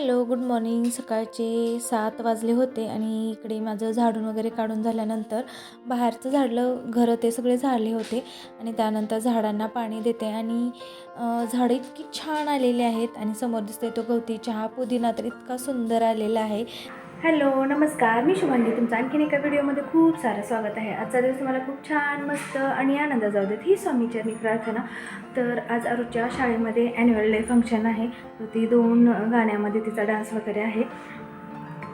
Hello good morning. सकाळचे सात वाजले होते आणि इकडे माझं झाडून वगैरे काढून झाल्यानंतर बाहेरचं झाडलं घरं ते सगळे झाडले होते आणि त्यानंतर झाडांना पाणी देते आणि झाडं इतकी छान आलेली आहेत आणि समोर दिसते तो गवती चहा पुदिना तर इतका सुंदर आलेला आहे. हॅलो नमस्कार. मी शुभांगी. तुमचं आणखीन एका व्हिडिओमध्ये खूप सारं स्वागत आहे. आजचा दिवस मला खूप छान मस्त आणि आनंद जाऊ देत. ही स्वामीचरणी प्रार्थना. तर आज अरुच्या शाळेमध्ये ॲन्युअल डे फंक्शन आहे. ती दोन गाण्यामध्ये तिचा डान्स वगैरे आहे.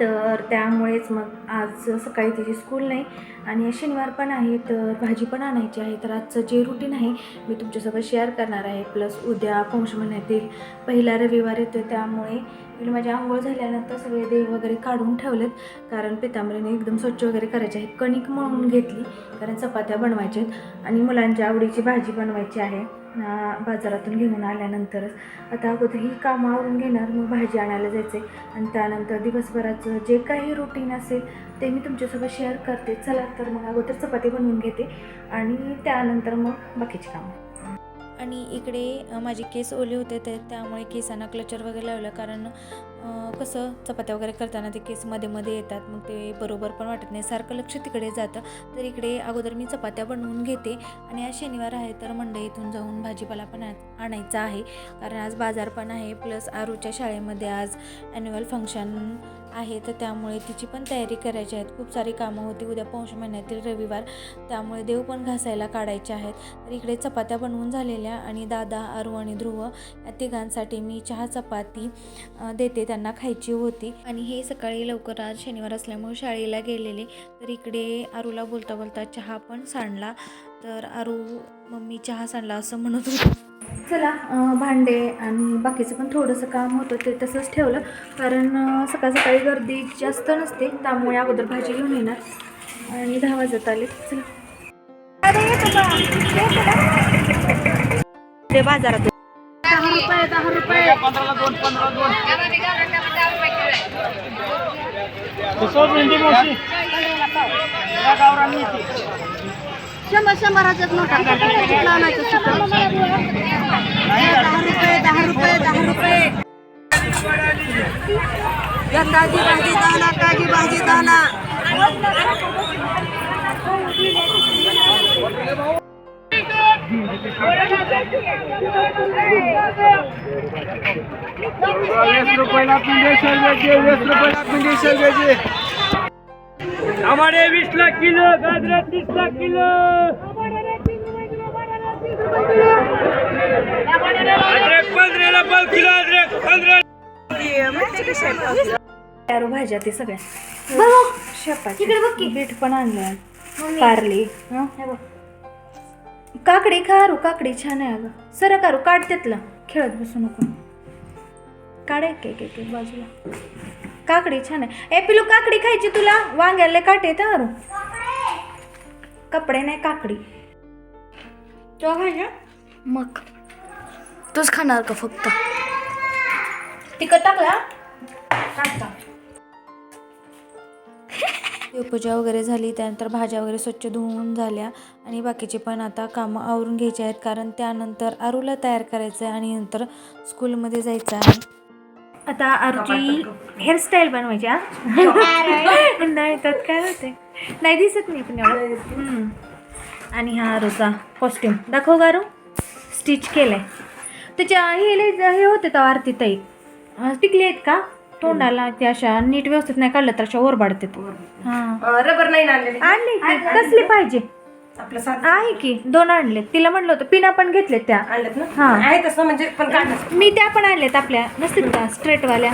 तर त्यामुळेच मग आज सकाळी तिची स्कूल नाही आणि शनिवार पण आहे तर भाजी पण आणायची आहे. तर आजचं जे रुटीन आहे मी तुमच्यासोबत शेअर करणार आहे. प्लस उद्या पौष महिन्यातील पहिला रविवार येतो त्यामुळे मी माझी आंघोळ झाल्यानंतर सगळे देव वगैरे काढून ठेवलेत. कारण पितांबरीने एकदम स्वच्छ वगैरे करायचे आहे कणिक मळून घेतली कारण चपात्या बनवायच्या आहेत. आणि मुलांच्या आवडीची भाजी बनवायची आहे. बाजारातून घेऊन आल्यानंतरच. आता अगोदर ही कामं आवरून घेणार मग भाजी आणायला जायचे आणि त्यानंतर दिवसभराचं जे काही रुटीन असेल ते मी तुमच्यासोबत शेअर करते. चला तर मग अगोदर चपाती बनवून घेते आणि त्यानंतर मग बाकीची कामं. आणि इकडे माझे केस ओले होते ते त्यामुळे केसांना क्लचर वगैरे लावलं. कारण कसं चपात्या वगैरे करताना ते केस मध्ये मध्ये येतात मग ते बरोबर पण वाटत नाही. सारखं लक्ष तिकडे जातं. तर इकडे अगोदर मी चपात्या बनवून घेते आणि आज शनिवार आहे तर मंडईतून जाऊन भाजीपाला पण आणायचा आहे. कारण आज बाजार पण आहे प्लस आरूच्या शाळेमध्ये आज ॲन्युअल फंक्शन आहे. तर त्यामुळे तिची पण तयारी करायची आहेत खूप सारी कामं होती. उद्या पौष महिन्यातील रविवार. त्यामुळे देव पण घासायला काढायचे आहेत. तर इकडे चपात्या बनवून झालेल्या आणि दादा अरू आणि ध्रुव या तिघांसाठी मी चहा चपाती देते. त्यांना खायची होती. आणि हे सकाळी लवकर आज शनिवार असल्यामुळे शाळेला गेलेले. तर इकडे आरूला बोलता बोलता चहा पण सांडला. तर आरू मम्मी चहा सांडला असं म्हणत होती. चला भांडे आणि बाकीचं पण थोडंसं काम होतं ते तसंच ठेवलं. कारण सकाळ सकाळी गर्दी जास्त नसते त्यामुळे अगोदर भाजी घेऊन येणार. आणि दहा वाजत आले. चला. ते बाजारात दहा रुपये. दहा रुपये शंभर शंभराच्याच नोटा. कुठलं आणायचं? दहा रुपये दहा रुपये दहा रुपये. भाजी दाना ताजी भाजी दाना. वीस रुपयाला पिंडे शेवग्याचे वीस रुपयाला पिंडे शेवग्याचे टमाटे वीस लाख किलो. गाजरा तीस लाख किलो भाज्या ते सगळ्या. शेपाची. बीट पण आणल्या. कारली. हं, हे बघ. काकडी काकडी छान आहे अगं. सर कारू काढ त्यातलं. खेळत बसू नको. काढ एक एक बाजूला. काकडी छान आहे. ए पिलू काकडी खायची तुला? वांग्याला काटे येतं अरू? कपडे नाही काकडी. तो खायच्या मग? तूच खाणार का फक्त? तिखट टाकला? टाकता देवपूजा वगैरे झाली त्यानंतर भाज्या वगैरे स्वच्छ धुवून झाल्या आणि बाकीचे पण आता कामं आवरून घ्यायचे आहेत. कारण त्यानंतर आरूला तयार करायचं आहे आणि नंतर स्कूलमध्ये जायचं आहे. आता आरूची हेअरस्टाईल बनवायची? नाही त्यात काय होते नाही दिसत नाही पण एवढं. आणि हा आरूचा कॉस्ट्युम दाखव गारू. स्टिच केलंय. त्याच्या हे हे होते तर आरती ताई. टिकले आहेत का? तोंडाला त्या अशा नीट व्यवस्थित नाही काढलं तर अशा ओरबाडते हा. रबर नाही आणलेले? आणले की कसले पाहिजे? आपलं आहे की दोन आणले. तिला म्हणलं होतं पिना पण घेतलेत त्या. आणलेत ना? हा. आहे तसं म्हणजे पण काढलं मी त्या पण आणल्यात आपल्या नसतील का? स्ट्रेटवाल्या.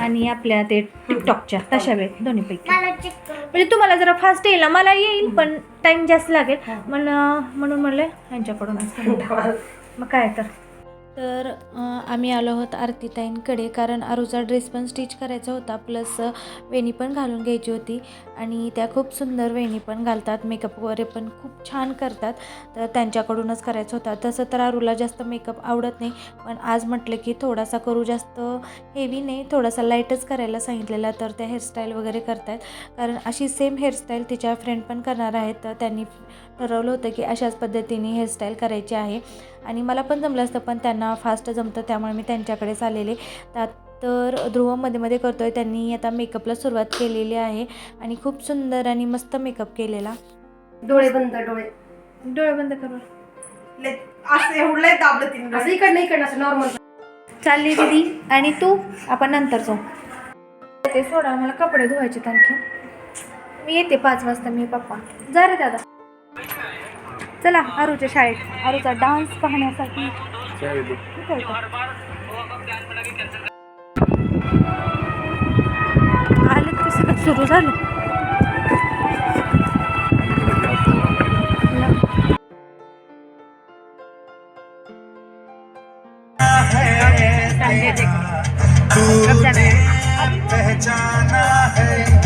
आणि आपल्या ते टिकटॉकच्या तशा वेळ दोन्ही पैकी म्हणजे तुम्हाला जरा फास्ट येईल ना मला येईल पण टाइम जास्त लागेल. म्हणून म्हणून म्हणलं ह्यांच्याकडून असं. मग काय तर. तर आम्ही आलो आहोत आरतीताईंकडे कारण आरूचा ड्रेस पण स्टिच करायचा होता प्लस वेणी पण घालून घ्यायची होती आणि त्या खूप सुंदर वेणी पण घालतात मेकअप वगैरे पण खूप छान करतात. तर त्यांच्याकडूनच करायचा होता. तसं तर आरूला जास्त मेकअप आवडत नाही पण आज म्हटलं की थोडासा करू जास्त हेवी नाही थोडासा लाईटच करायला सांगितलेला तर त्या हेअरस्टाईल वगैरे करतायत. कारण अशी सेम हेअरस्टाईल तिच्या फ्रेंड पण करणार आहेत तर त्यांनी ठरवलं होतं की अशाच पद्धतीने हेअरस्टाईल करायची आहे. आणि मला पण जमलं असतं पण त्यांना फास्ट जमतं त्यामुळे मी त्यांच्याकडेच आलेले त्यात तर ध्रुवमध्ये मध्ये करतो आहे त्यांनी आता मेकअपला सुरुवात केलेली आहे. आणि खूप सुंदर आणि मस्त मेकअप केलेला. डोळे बंद डोळे. डोळे बंद करू असं एवढं लय दाबलं तिने असं इकडनं इकडनं असं नॉर्मल चालली दीदी आणि तू? आपण नंतर जाऊ. ते सोडा मला कपडे धुवायचे आणखी. मी येते पाच वाजता मी पप्पा. जा रे दादा. चला आरूच्या शाळेत. आरूचा डान्स पाहण्यासाठी. आले ते सगळं सुरू झालं. पहचाना है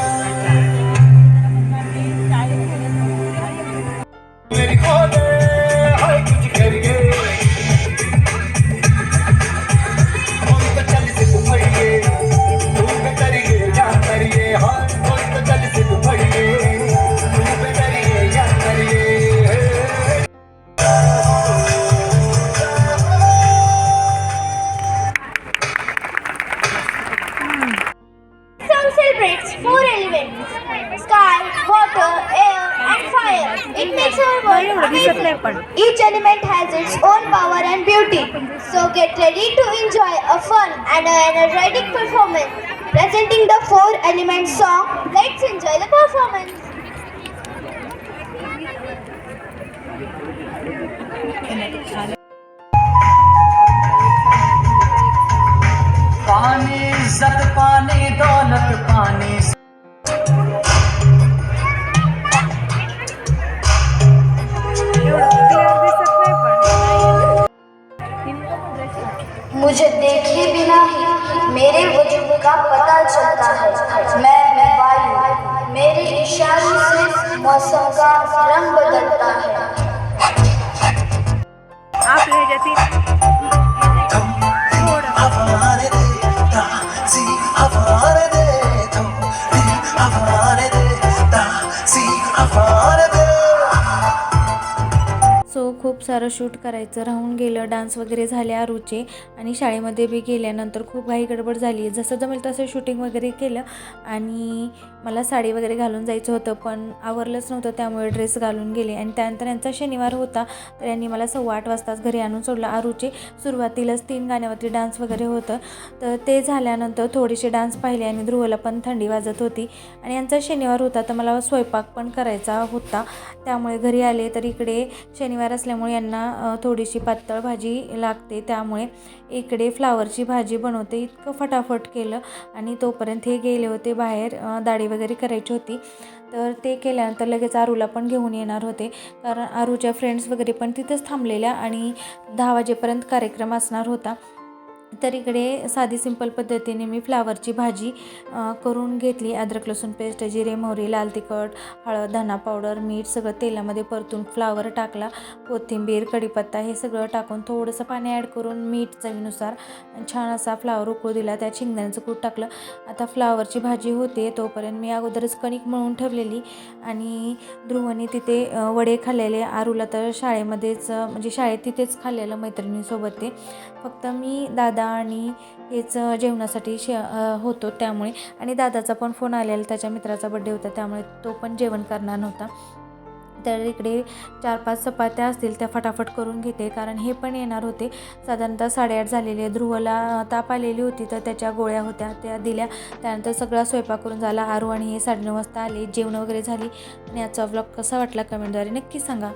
Each element has its own power and beauty. So get ready to enjoy a fun and an energetic performance. Presenting the four elements song, let's enjoy the performance. का खूप सारं शूट करायचं राहून गेलं डान्स वगैरे झाले आरूचे आणि शाळेमध्ये बी गेल्यानंतर खूप घाई गडबड झाली. जसं जमेल तसं शूटिंग वगैरे केलं आणि मला साडी वगैरे घालून जायचं होतं पण आवरलंच नव्हतं त्यामुळे ड्रेस घालून गेले. आणि त्यानंतर यांचा शनिवार होता तर यांनी मला सव्वा आठ वाजताच घरी आणून सोडलं. आरूचे सुरुवातीलाच तीन गाण्यावरती डान्स वगैरे होतं. तर ते झाल्यानंतर थोडेसे डान्स पाहिले आणि ध्रुवला पण थंडी वाजत होती. आणि यांचा शनिवार होता तर मला स्वयंपाक पण करायचा होता. त्यामुळे घरी आले तर इकडे शनिवार असल्यामुळे यांना थोडीशी पातळ भाजी लागते. त्यामुळे इकडे फ्लावरची भाजी बनवते. इतकं फटाफट केलं आणि तोपर्यंत हे गेले होते बाहेर दाढी वगैरे करायची होती. तर ते केल्यानंतर लगेच आरूला पण घेऊन येणार होते. कारण आरूच्या फ्रेंड्स वगैरे पण तिथेच थांबलेल्या आणि दहा वाजेपर्यंत कार्यक्रम असणार होता. तर इकडे साधी सिंपल पद्धतीने मी फ्लावरची भाजी करून घेतली. अद्रक लसूण पेस्ट जिरे मोहरी लाल तिखट हळद धना पावडर मीठ सगळं तेलामध्ये परतून फ्लावर टाकला. कोथिंबीर कढीपत्ता हे सगळं टाकून थोडंसं पाणी ॲड करून मीठ चवीनुसार छान असा फ्लावर उकळू दिला. त्यात शेंगदाण्याचं कूट टाकलं. आता फ्लावरची भाजी होते तोपर्यंत मी अगोदरच कणिक मळून ठेवलेली आणि ध्रुवने तिथे वडे खाल्लेले. आरूला तर शाळेमध्येच म्हणजे शाळेत तिथेच खाल्लेलं मैत्रिणीसोबत ते. फक्त मी दादा आणि हेच जेवणासाठी शे होतो त्यामुळे. आणि दादाचा पण फोन आलेला त्याच्या मित्राचा बड्डे होता त्यामुळे तो पण जेवण करणार नव्हता. तर इकडे चार पाच चपात्या असतील त्या फटाफट करून घेते कारण हे पण येणार होते. साधारणतः साडेआठ झालेले ध्रुवला ताप आलेली होती तर त्याच्या गोळ्या होत्या त्या दिल्या. त्यानंतर सगळा स्वयंपाक करून झाला. आरू आणि हे साडेनऊ वाजता आले. जेवण वगैरे झाली. आणि आजचा व्लॉग कसा वाटला कमेंटद्वारे नक्की सांगा.